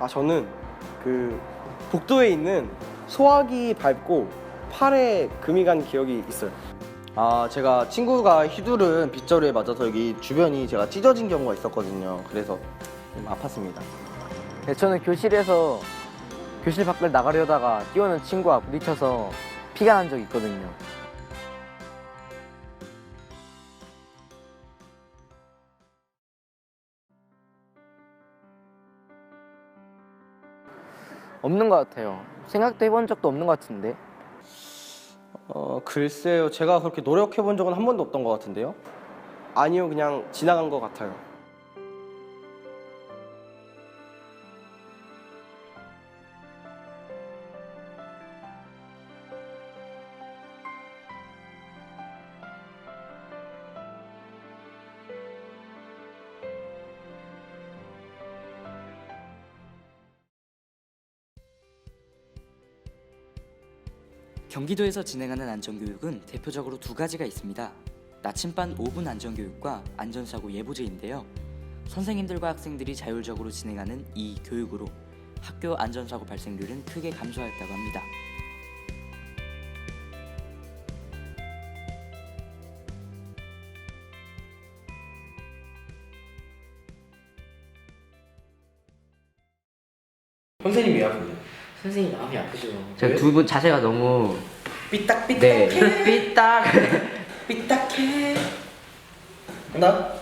아 저는 그 복도에 있는 소화기 밟고 팔에 금이 간 기억이 있어요. 아 제가 친구가 휘두른 빗자루에 맞아서 여기 주변이 제가 찢어진 경우가 있었거든요. 그래서 좀 아팠습니다. 네, 저는 교실에서 교실 밖을 나가려다가 뛰어오는 친구와 부딪혀서 피가 난 적이 있거든요. 없는 것 같아요. 생각도 해본 적도 없는 것 같은데. 어 글쎄요 제가 그렇게 노력해 본 적은 한 번도 없던 것 같은데요. 아니요 그냥 지나간 것 같아요. 경기도에서 진행하는 안전교육은 대표적으로 두 가지가 있습니다. 나침반 5분 안전교육과 안전사고 예보제인데요. 선생님들과 학생들이 자율적으로 진행하는 이 교육으로 학교 안전사고 발생률은 크게 감소하였다고 합니다. 선생님 왜 아프세요? 선생님 마음이 아프죠. 제가 두 분 자세가 너무 삐딱삐딱해. 네 삐딱. 삐딱해. 나